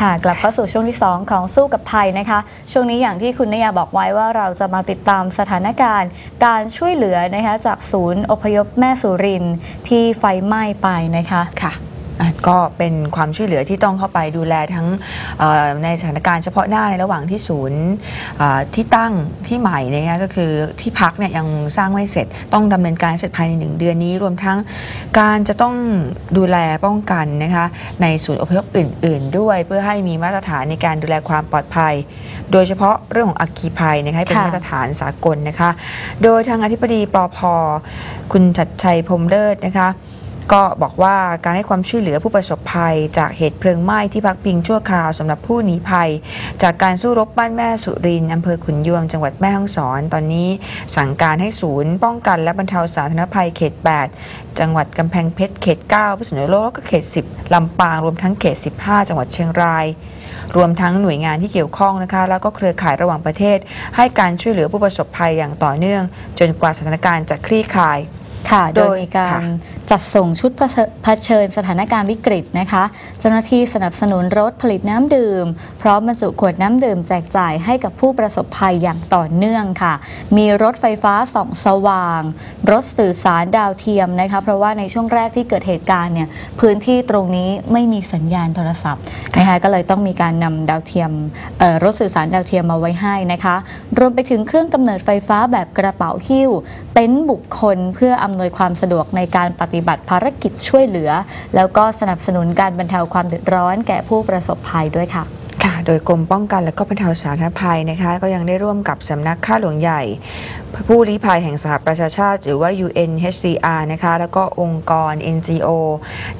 ค่ะ กลับเข้าสู่ช่วงที่ 2 ของสู้กับภัยนะคะ ช่วงนี้อย่างที่คุณนยาบอกไว้ว่าเราจะมาติดตามสถานการณ์ การช่วยเหลือนะคะจากศูนย์อพยพแม่สุรินที่ไฟไหม้ไปนะคะค่ะ ก็เป็นความช่วยเหลือที่ต้องเข้าไปดูแลทั้งเอ่อในสถานการณ์เฉพาะหน้าในระหว่างที่ศูนย์อ่าที่ตั้งที่ใหม่เนยนะคะก็คือที่พักเนี่ยยังสร้างไม่เสร็จ ต้องดำเนินการเสร็จภายในหนึ่งเดือนนี้ รวมทั้งการจะต้องดูแลป้องกันนะคะในศูนย์อพยพอื่น ๆ ด้วย เพื่อให้มีมาตรฐานในการดูแลความปลอดภัย โดยเฉพาะเรื่องของอัคคีภัยนะคะให้เป็นค่ะมาตรฐานสากลนะคะ โดยทางอธิบดีปอพคุณจัดชัยพรหมเลิศนะคะ ก็บอกว่าการให้ความช่วยเหลือผู้ประสบภัย จากเหตุเพลิงไหม้ที่พักพิงชั่วคราวสำหรับผู้หนีภัย จากการสู้รบบ้านแม่สุรินทร์อำเภอขุนยวมจังหวัดแม่ฮ่องสอน ตอนนี้สั่งการให้ศูนย์ ป้องกันและบรรเทาสาธารณภัยเขต 8 จังหวัดกำแพงเพชรเขต 9 พิษณุโลกแล้วก็เขต 10 ลำปางรวมทั้งเขต 15 จังหวัดเชียงรายรวมทั้งหน่วยงานที่เกี่ยวข้องนะคะ แล้วก็เครือข่ายระหว่างประเทศ ให้การช่วยเหลือผู้ประสบภัยอย่างต่อเนื่อง จนกว่าสถานการณ์จะคลี่คลาย ค่ะ โดโดยยมีการค่ะ จัดส่งชุดเผชิญสถานการณ์วิกฤตนะคะ เจ้าหน้าที่สนับสนุนรถผลิตน้ำดื่ม พร้อมบรรจุขวดน้ำดื่มแจกจ่ายให้กับผู้ประสบภัยอย่างต่อเนื่องค่ะ มีรถไฟฟ้าส่องสว่าง รถสื่อสารดาวเทียมนะคะ เพราะว่าในช่วงแรกที่เกิดเหตุการณ์เนี่ยพื้นที่ตรงนี้ไม่มีสัญญาณโทรศัพท์นะคะก็เลยต้องมีการนำดาวเทียมรถสื่อสารดาวเทียมมาไว้ให้นะคะ รวมไปถึงเครื่องกำเนิดไฟฟ้าแบบกระเป๋าหิ้ว เต็นท์บุคคลเพื่ออำนวยความสะดวกในการปฏิิบัติภารกิจช่วยเหลือ แล้วก็สนับสนุนการบรรเทาความเดือดร้อนแก่ผู้ประสบภัยด้วยค่ะค่ะโดยกรมป้องกันและก็บรรเทาสาธารณภัยนะคะ ก็ยังได้ร่วมกับสำนักข้าหลวงใหญ่ ผู้ลี้ภัยแห่งสหประชาชาติ หรือว่า UNHCR นะคะ แล้วก็องค์กร NGO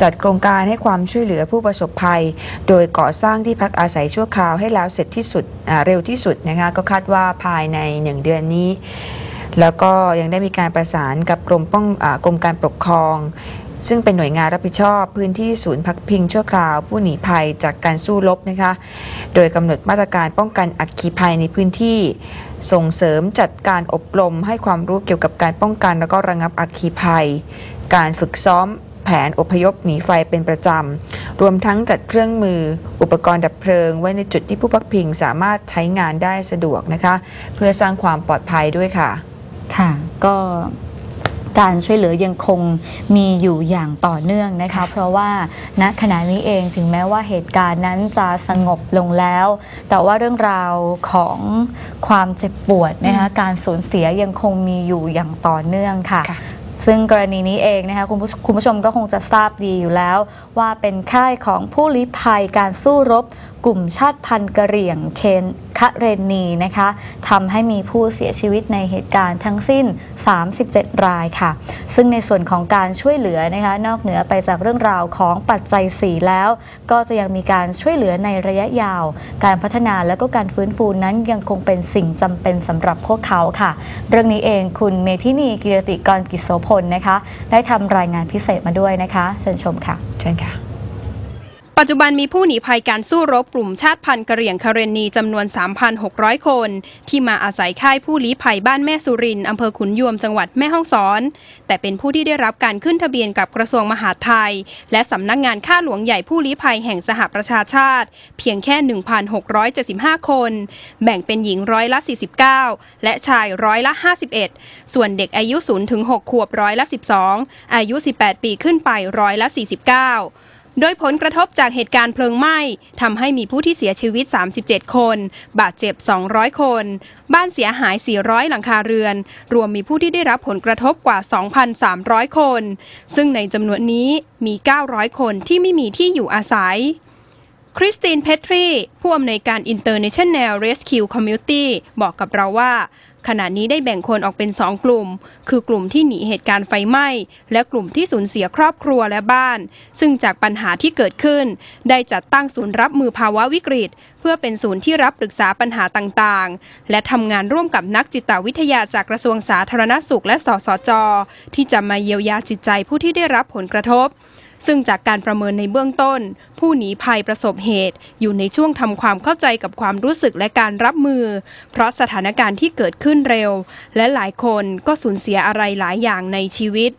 จัดโครงการให้ความช่วยเหลือผู้ประสบภัย โดยก่อสร้างที่พักอาศัยชั่วคราวให้แล้วเสร็จที่สุดเร็วที่สุดนะคะ ก็คาดว่าภายใน 1 เดือนนี้ แล้วก็ยังได้มีการประสานกับกรมป้องอกรมการปกครอง ซึ่งเป็นหน่วยงานรับผิดชอบ พื้นที่ศูนย์พักพิงชั่วคราว ผู้หนีภัยจากการสู้รบนะคะ โดยกำหนดมาตรการป้องกันอัคคีภัยในพื้นที่ ส่งเสริมจัดการอบรมให้ความรู้เกี่ยวกับการป้องกันแล้วก็ระงับอัคคีภัย การฝึกซ้อมแผนอพยพหนีไฟเป็นประจำ รวมทั้งจัดเครื่องมือ อุปกรณ์ดับเพลิง ไว้ในจุดที่ผู้พักพิงสามารถใช้งานได้สะดวกนะคะ เพื่อสร้างความปลอดภัยด้วยค่ะ ค่ะ ก็การช่วยเหลือยังคงมีอยู่อย่างต่อเนื่องนะคะ เพราะว่าณขณะนี้เองถึงแม้ว่าเหตุการณ์นั้นจะสงบลงแล้ว แต่ว่าเรื่องราวของความเจ็บปวดนะคะการสูญเสียยังคงมีอยู่อย่างต่อเนื่องค่ะค่ะซึ่งกรณีนี้เองนะคะคุณผู้คุณผู้ชมก็คงจะทราบดีอยู่แล้ว ว่าเป็นค่ายของผู้ลี้ภัยการสู้รบ กลุ่มชาติพันธุ์กะเหรี่ยงเคน คะเรนนีนะคะทำให้มีผู้เสียชีวิตในเหตุการณ์ทั้งสิ้น 37 รายค่ะ ซึ่งในส่วนของการช่วยเหลือนะคะนอกเหนือไปจากเรื่องราวของปัจจัย 4 แล้ว ก็จะยังมีการช่วยเหลือในระยะยาว การพัฒนาและก็การฟื้นฟูนั้นยังคงเป็นสิ่งจำเป็นสำหรับพวกเขาค่ะ เรื่องนี้เองคุณเมธินีกิรติกรกิโสพลนะคะ ได้ทำรายงานพิเศษมาด้วยนะคะเชิญชมค่ะ เช่นค่ะ ปัจจุบันมีผู้หนีภัยการสู้รบกลุ่มชาติพันธุ์กะเหรี่ยงคาเรนีจำนวน 3,600 คน ที่มาอาศัยค่ายผู้ลี้ภัยบ้านแม่สุรินอำเภอขุนยวมจังหวัดแม่ฮ่องสอน แต่เป็นผู้ที่ได้รับการขึ้นทะเบียนกับกระทรวงมหาดไทย และสำนักงานข้าหลวงใหญ่ผู้ลี้ภัยแห่งสหประชาชาติ เพียงแค่ 1,675 คน แบ่งเป็นหญิงร้อยละ 49 และชายร้อยละ 51 ส่วนเด็กอายุ0ถึง6ขวบร้อยละ 12 อายุ 18 ปีขึ้นไปร้อยละ 49 โดยผลกระทบจากเหตุการณ์เพลิงไหม้ทำให้มีผู้ที่เสียชีวิต 37 คน บาดเจ็บ 200 คน บ้านเสียหาย 400 หลังคาเรือน รวมมีผู้ที่ได้รับผลกระทบกว่า 2,300 คน ซึ่งในจำนวนนี้มี 900 คนที่ไม่มีที่อยู่อาศัยคริสตินเพทรี ผู้อำนวยการ International Rescue Community บอกกับเราว่า ขณะนี้ได้แบ่งคนออกเป็น 2 กลุ่ม คือกลุ่มที่หนีเหตุการณ์ไฟไหม้ และกลุ่มที่สูญเสียครอบครัวและบ้าน ซึ่งจากปัญหาที่เกิดขึ้น ได้จัดตั้งศูนย์รับมือภาวะวิกฤต เพื่อเป็นศูนย์ที่รับปรึกษาปัญหาต่างๆ และทำงานร่วมกับนักจิตวิทยาจากกระทรวงสาธารณสุขและสสจ ที่จะมาเยียวยาจิตใจผู้ที่ได้รับผลกระทบ ซึ่งจากการประเมินในเบื้องต้น ผู้หนีภัยประสบเหตุ อยู่ในช่วงทำความเข้าใจกับความรู้สึกและการรับมือ เพราะสถานการณ์ที่เกิดขึ้นเร็ว และหลายคนก็สูญเสียอะไรหลายอย่างในชีวิต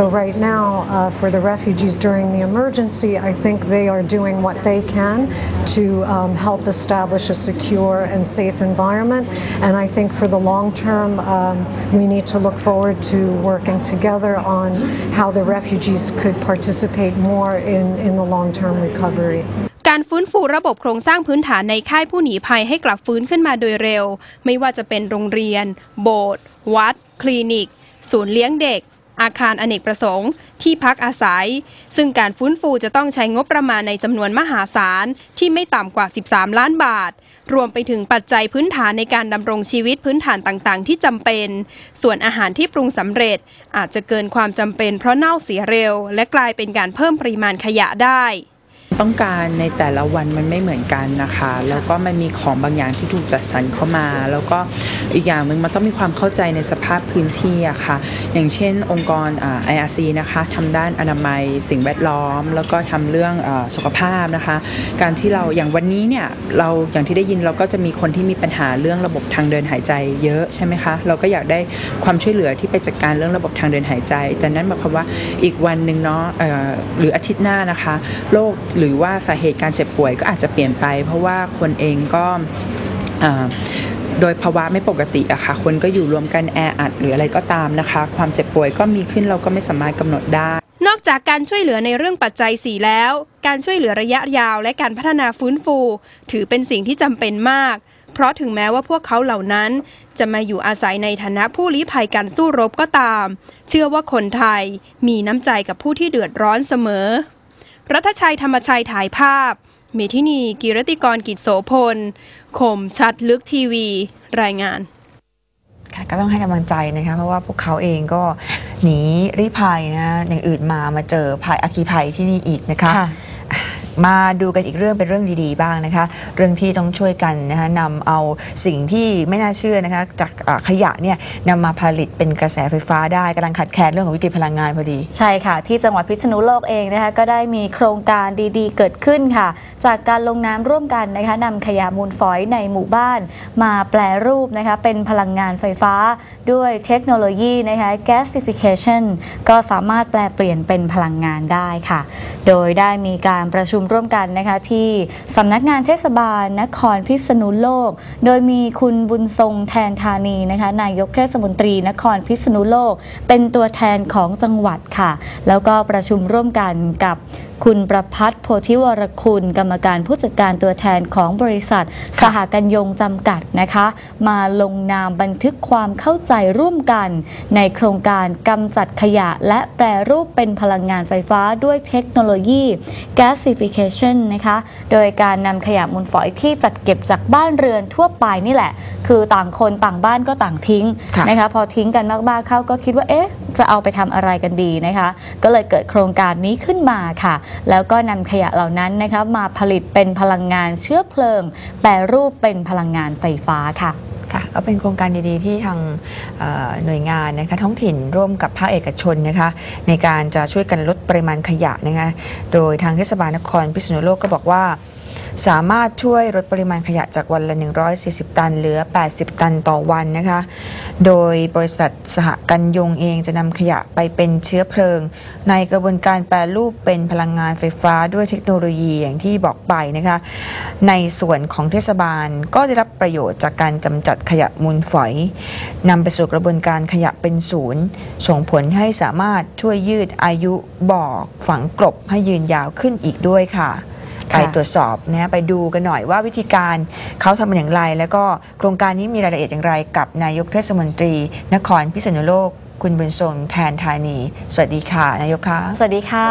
So right now, uh, for the refugees during the emergency, I think they are doing what they can to um, help establish a secure and safe environment. And I think for the long term, um, we need to look forward to working together on how the refugees could participate more in, in the long term recovery. การฟื้นฟูระบบโครงสร้างพื้นฐานในค่ายผู้หนีภัยให้กลับฟื้นขึ้นมาโดยเร็ว ไม่ว่าจะเป็นโรงเรียน โบสถ์วัด คลินิก ศูนย์เลี้ยงเด็ก อาคารอเนกประสงค์ ที่พักอาศัย ซึ่งการฟื้นฟูจะต้องใช้งบประมาณในจำนวนมหาศาล ที่ไม่ต่ำกว่า 13 ล้านบาท รวมไปถึงปัจจัยพื้นฐานในการดำรงชีวิตพื้นฐานต่างๆ ที่จำเป็น ส่วนอาหารที่ปรุงสำเร็จ อาจจะเกินความจำเป็นเพราะเน่าเสียเร็ว และกลายเป็นการเพิ่มปริมาณขยะได้ ต้องการในแต่ละวันมันไม่เหมือนกันนะคะ แล้วก็มันมีของบางอย่างที่ถูกจัดสรรเข้ามา แล้วก็อีกอย่างหนึ่งมันต้องมีความเข้าใจในสภาพพื้นที่อะค่ะ อย่างเช่น องค์กรอ่า IRC นะคะทำด้านอนามัยสิ่งแวดล้อม แล้วก็ทำเรื่องอสุขภาพนะคะ การที่เราอย่างวันนี้เนี่ยเราอย่างที่ได้ยินเราก็จะมีคนที่มีปัญหาเรื่องระบบทางเดินหายใจเยอะใช่ไหมคะเราก็อยากได้ความช่วยเหลือที่ไปจัดการเรื่องระบบทางเดินหายใจ แต่นั้นหมายความว่าอีกวันหนึ่งเนาะหรืออาทิตย์หน้านะคะโรคหรืือว่าสาเหตุการเจ็บป่วยก็อาจจะเปลี่ยนไป เพราะว่าคนเองก็โดยภาวะไม่ปกติอะค่ะ คนก็อยู่รวมกันแออัดหรืออะไรก็ตามนะคะ ความเจ็บป่วยก็มีขึ้นเราก็ไม่สามารถกำหนดได้ นอกจากการช่วยเหลือในเรื่องปัจจัย 4 แล้ว การช่วยเหลือระยะยาว และการพัฒนาฟื้นฟู ถือเป็นสิ่งที่จำเป็นมาก เพราะถึงแม้ว่าพวกเขาเหล่านั้น จะมาอยู่อาศัยในฐานะผู้ลี้ภัยการสู้รบก็ตาม เชื่อว่าคนไทยมีน้ำใจกับผู้ที่เดือดร้อนเสมอ รัฐชัยธรรมชัยถ่ายภาพ เมทินี กิรติกรกิจโสพลคมชัดลึกทีวี รายงานค่ะก็ต้องให้กำลังใจนะคะเพราะว่าพวกเขาเองก็หนีรีภัยนะอย่างอื่นมามาเจอภัยอัคคีภัยที่นี่อีกนะคะค่ะ มาดูกันอีกเรื่องเป็นเรื่องดีๆบ้างนะคะ เรื่องที่ต้องช่วยกันนะคะนำเอาสิ่งที่ไม่น่าเชื่อนะคะจากขยะเนี่ยนำมาผลิตเป็นกระแสไฟฟ้าได้กำลังขัดแคลนเรื่องของวิกฤตพลังงานพอดี ใช่ค่ะ ที่จังหวัดพิษณุโลกเองนะคะก็ได้มีโครงการดีๆ เกิดขึ้นค่ะ จากการลงน้ำร่วมกันนะคะนำขยะมูลฝอยในหมู่บ้าน มาแปลรูปนะคะเป็นพลังงานไฟฟ้าด้วยเทคโนโลยีนะคะ gasification ก็สามารถแปลเปลี่ยนเป็นพลังงานได้ค่ะ โดยได้มีการประชุมร่วมกันนะคะที่สำนักงานเทศบาลนครพิษณุโลก โดยมีคุณบุญทรงแทนธานีนะคะนายกเทศมนตรีนครพิษณุโลก เป็นตัวแทนของจังหวัดค่ะ แล้วก็ประชุมร่วมกันกับคุณประพัฒน์โพธิวรคุณ กรรมการผู้จัดการตัวแทนของบริษัท สหกัญยงจำกัดนะคะ มาลงนามบันทึกความเข้าใจร่วมกัน ในโครงการกำจัดขยะและแปรรูปเป็นพลังงานไฟฟ้าด้วยเทคโนโลยี gasification นะคะ โดยการนำขยะมูลฝอยที่จัดเก็บจากบ้านเรือนทั่วไปนี่แหละ คือต่างคนต่างบ้านก็ต่างทิ้งค่ะนะคะ พอทิ้งกันมากๆเข้าก็คิดว่าเอ๊ะจะเอาไปทำอะไรกันดีนะคะ ก็เลยเกิดโครงการนี้ขึ้นมาค่ะ แล้วก็นำขยะเหล่านั้นนะคะมาผลิตเป็นพลังงานเชื้อเพลิง แปรรูปเป็นพลังงานไฟฟ้าค่ะ ค่ะก็เป็นโครงการดีๆ ที่ทางหน่วยงานนะคะท้องถิ่นร่วมกับภาคเอกชนนะคะในการจะช่วยกันลดปริมาณขยะนะคะโดยทางเทศบาลนครพิษณุโลกก็บอกว่า สามารถช่วยลดปริมาณขยะจากวันละ 140 ตัน เหลือ 80 ตันต่อวันนะคะ โดยบริษัทสหกันยงเองจะนำขยะไปเป็นเชื้อเพลิง ในกระบวนการแปรรูปเป็นพลังงานไฟฟ้าด้วยเทคโนโลยีอย่างที่บอกไปนะคะ ในส่วนของเทศบาลก็ได้รับประโยชน์จากการกำจัดขยะมูลฝอยนำไปสู่กระบวนการขยะเป็นศูนย์ ส่งผลให้สามารถช่วยยืดอายุบอกฝังกลบให้ยืนยาวขึ้นอีกด้วยค่ะค่ะ ไปตรวจสอบนะไปดูกันหน่อยว่าวิธีการเขาทำมันอย่างไร แล้วก็โครงการนี้มีรายละเอียดอย่างไรกับนายกเทศมนตรี นครพิษณุโลกคุณบุญทรงแทนธานี สวัสดีค่ะนายกคะสวัสดีค่ะ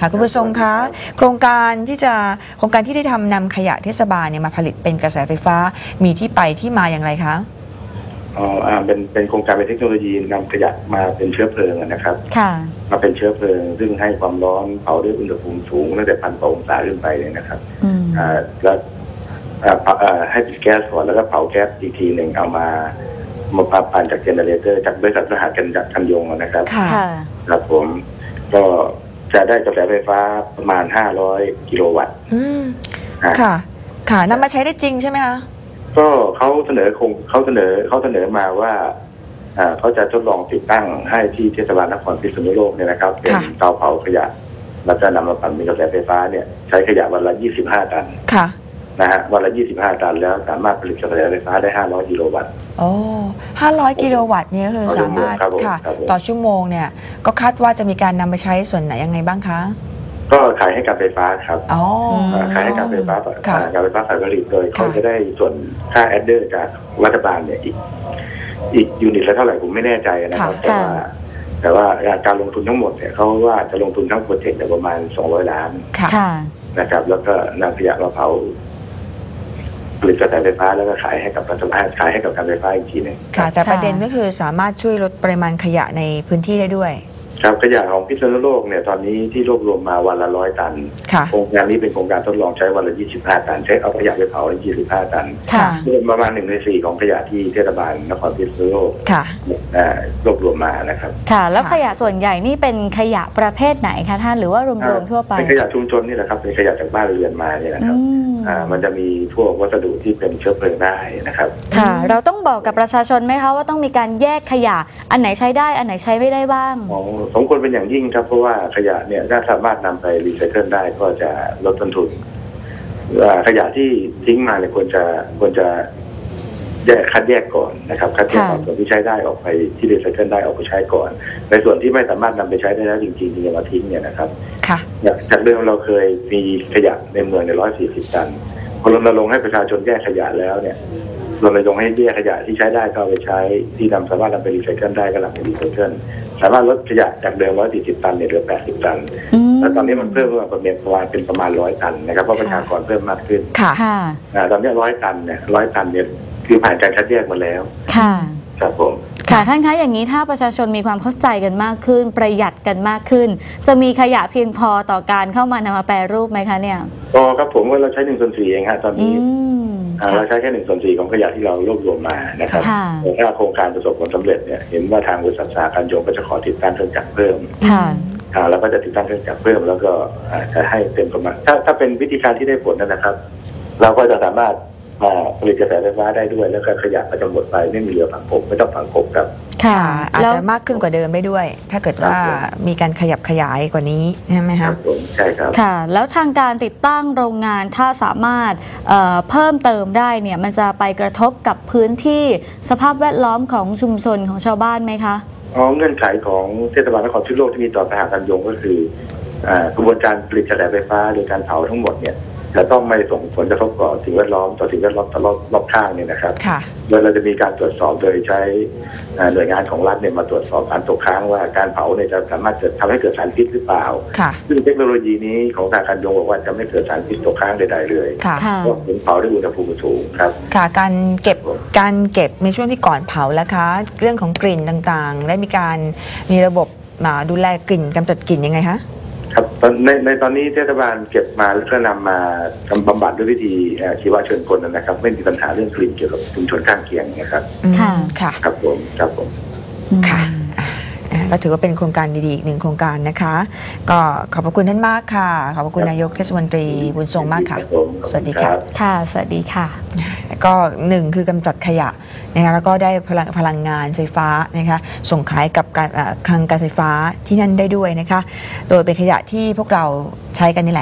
ค่ะคุณผู้ชมคะโครงการที่จะโครงการที่ได้ทำนำขยะเทศบาลเนี่ยมาผลิตเป็นกระแสไฟฟ้ามีที่ไปที่มาอย่างไรคะ อ๋ออ่าเป็นเป็นโครงการเป็นเทคโนโลยีนำขยะมาเป็นเชื้อเพลิงอะนะครับ ค่ะ มาเป็นเชื้อเพลิง ซึ่งให้ความร้อนเผาด้วยอุณหภูมิสูงตั้งแต่พันกว่าองศาขึ้นไปเลยนะครับอืม อ่าแล้วอ่าเผาอ่าให้ติดแก๊สก่อนแล้วก็เผาแก๊สอีกทีหนึ่งเอามามาผ่านจากเจเนเรเตอร์จากบริษัทสหกันกันยงอะนะครับ ค่ะ ค่ะ ครับผมก็จะได้กระแสไฟฟ้าประมาณ 500 กิโลวัตต์อืมอ่าค่ะ ค่ะนำมาใช้ได้จริงใช่ไหมคะ ก็เขาเสนอคงเขาเสนอเขาเสนอมาว่าอ่าเขาจะทดลองติดตั้งให้ที่เทศบาลนครพิษณุโลกเนี่ยนะครับเป็นค่ะเตาเผาขยะแล้วก็นำมาปั่นเป็นกระแสไฟฟ้าเนี่ยใช้ขยะวันละ25 ตันค่ะนะฮะวันละ 25 ตันแล้วสามารถผลิตกระแสไฟฟ้าได้ 500 กิโลวัตต์โอ้ห้าร้อยกิโลวัตต์เนี่ยก็คือต่อชั่สาวโมงมารถครับผมค่ะครับผมต่อชั่วโมงเนี่ย ก็คาดว่าจะมีการนำไปใช้ส่วนไหนยังไงบ้างคะ ก็ขายให้กับไฟฟ้าครับอ๋ออ่าขายให้การไฟฟ้าค่ะอ่าการไฟฟ้าฝ่ายผลิตโดยเขาค่ะจะได้ส่วนค่าแอดเดอร์จากรัฐบาลเนี่ยอีก อีกยูนิตละเท่าไหร่ผมไม่แน่ใจนะครับแต่ค่ะ ว่าแต่ว่าการลงทุนทั้งหมดเนี่ยเขาว่าจะลงทุนทั้งโปรเจกต์เนี่ยประมาณ 200 ล้านค่ะ ค่ะ นะครับ แล้วก็นำขยะมาเผาผลิตกระแสไฟฟ้าแล้วก็ขายให้กับรัฐบาลขายให้กับการไฟฟ้าอีกทีหนึง ค่ะ แต่ค่ะประเด็นก็คือสามารถช่วยลดปริมาณขยะในพื้นที่ได้ด้วย ครับขยะของพิษณุโลกเนี่ยตอนนี้ที่รวบรวมมาวันละร้อยตันค่ะโครงการนี้เป็นโครงการทดลองใช้วันละ 25 ตัน ใช้เอาขยะไปเผาได้25 ตันค่ะรวมประมาณหนึ่งในสี่ของขยะที่เทศบาลนครพิษณุโลกค่ะอ่ารวบรวมมานะครับค่ะ แล้วค่ะขยะส่วนใหญ่นี่เป็นขยะประเภทไหนคะท่านหรือว่ารวมๆทั่วไปเป็นขยะชุมชนนี่แหละครับเป็นขยะจากบ้านเรือนมาเนี่ยนะครับ อืมอ่ามันจะมีพวกวัสดุที่เป็นเชื้อเพลิงได้นะครับ ค่ะ เราต้องบอกกับประชาชนไหมคะว่าต้องมีการแยกขยะ อันไหนใช้ได้ อันไหนใช้ไม่ได้บ้าง ของสมควรเป็นอย่างยิ่งครับเพราะว่าขยะเนี่ยถ้าสามารถนำไปรีไซเคิลได้ก็จะลดต้นทุนอ่าขยะที่ทิ้งมาเนี่ยควรจะควรจะแยกคัดแยกก่อนนะครับ คัดแยกค่ะเอาส่วนที่ใช้ได้ออกไปที่รีไซเคิลได้ออกไปใช้ก่อน ในส่วนที่ไม่สามารถนำไปใช้ได้แล้วจริงๆที่จะมาทิ้งเนี่ยนะครับ ค่ะจาก จากเดิมเราเคยมีขยะในเมืองในร้อยสี่สิบตันพอรณรงค์ให้ประชาชนแยกขยะแล้วเนี่ยรณรงค์ให้แยกขยะที่ใช้ได้ก็เอาไปใช้ที่นำสามารถนำไปรีไซเคิลได้ก็นำไปรีไซเคิลสามารถลดขยะจากเดิมร้อยสี่สิบตันเนี่ยเหลือแปดสิบตันอืมแล้วตอนนี้มันเพิ่มขึ้นมาประมาณประมาณเป็นประมาณร้อยตันนะครับเพราะประชากรเพิ่มมากขึ้นค่ะค่ะอ่าตอนนี้ร้อยตันเนี่ยร้อยตันเนี่ยคือผ่านการคัดแยกมาแล้ว ค่ะครับผม ค่ะท่านคะอย่างนี้ถ้าประชาชนมีความเข้าใจกันมากขึ้น ประหยัดกันมากขึ้น จะมีขยะเพียงพอต่อการเข้ามานำมาแปรรูปไหมคะเนี่ยก็ครับผมว่าเราใช้หนึ่งส่วนสี่เองฮะตอนอืนี้มอ่าเราใช้แค่หนึ่งส่วนสี่ของขยะที่เรารวบรวมมานะครับค่ะแต่ถ้าโครงการประสบผลสำเร็จเนี่ยเห็นว่าทางบริษัทสาการโยงก็จะขอติดตั้งเครื่องจักรเพิ่มค่ะอ่าเราก็จะติดตั้งเครื่องจักรเพิ่มแล้วก็อ่าจะให้เต็มประมาณถ้าถ้าเป็นวิธีการที่ได้ผลนะครับ เราก็จะสามารถมา ผลิตกระแสไฟฟ้าได้ด้วย แล้วก็ขยะก็จะหมดไปไม่มีเหลือฝังกบไม่ต้องฝังกบครับ ค่ะ อาจแล้วจะมากขึ้นกว่าเดิมได้ด้วย ถ้าเกิดว่าครับผมมีการขยับขยายกว่านี้ใช่ไหมคคะรับผมใช่ครับค่ะ แล้วทางการติดตั้งโรงงานถ้าสามารถเอ่อเพิ่มเติมได้เนี่ยมันจะไปกระทบกับพื้นที่สภาพแวดล้อมของชุมชนของชาวบ้านไหมคะอ๋อเงื่อนไขของเทศบาลนครพิษณุโลกที่มีต่อสหการโยงก็คืออ่ากระบวนการผลิตกระแสไฟฟ้าหรือการเผาทั้งหมดเนี่ย จะต้องไม่ส่งผลกระทบต่อสิ่งแวดล้อมต่อสิ่งแวดล้อมต่อรอบรอบข้างเนี่ยนะครับ ค่ะ โดยเราจะมีการตรวจสอบโดยใช้อ่าหน่วยงานของรัฐเนี่ยมาตรวจสอบสารตกค้างว่าการเผาเนี่ยจะสามารถเกิดทำให้เกิดสารพิษหรือเปล่า ค่ะ ซึ่งเทคโนโลยีนี้ของทางการยงบอกว่าจะไม่เกิดสารพิษตกค้างใดๆเลยค่ะ ค่ะ เพราะเป็นเผาด้วยอุณหภูมิสูงครับ ค่ะ การเก็บ การเก็บในช่วงที่ก่อนเผาแล้วคะ เรื่องของกลิ่นต่างๆ ได้มีการมีระบบอ่าดูแลกลิ่นกำจัดกลิ่นยังไงคะ ครับตอนในในตอนนี้เทศบาลเก็บมาแล้วก็นำมาทำบำบัดด้วยวิธีเอ่อชีวะเชิญกลนะครับ ไม่มีปัญหาเรื่องกลิ่นเกี่ยวกับชุมชนข้างเคียงนะครับอืมค่ะ ค่ะ ครับผมครับผม ค่ะอ่าอ่า ก็ถือว่าเป็นโครงการดีๆอีกหนึ่งโครงการนะคะ ก็ขอบพระคุณท่านมากค่ะ ขอบพระคุณนายกเทศมนตรีบุญทรงมากค่ะรับผมขอบณสวัสดีค่ะรับค่ะ สวัสดีค่ะ ก็หนึ่งคือกำจัดขยะนะคะแล้วก็ได้พลังพลังงานไฟฟ้านะคะส่งขายกับการเอ่อคลังการไฟฟ้าที่นั่นได้ด้วยนะคะ โดยเป็นขยะที่พวกเราใช้กันนี่แหละ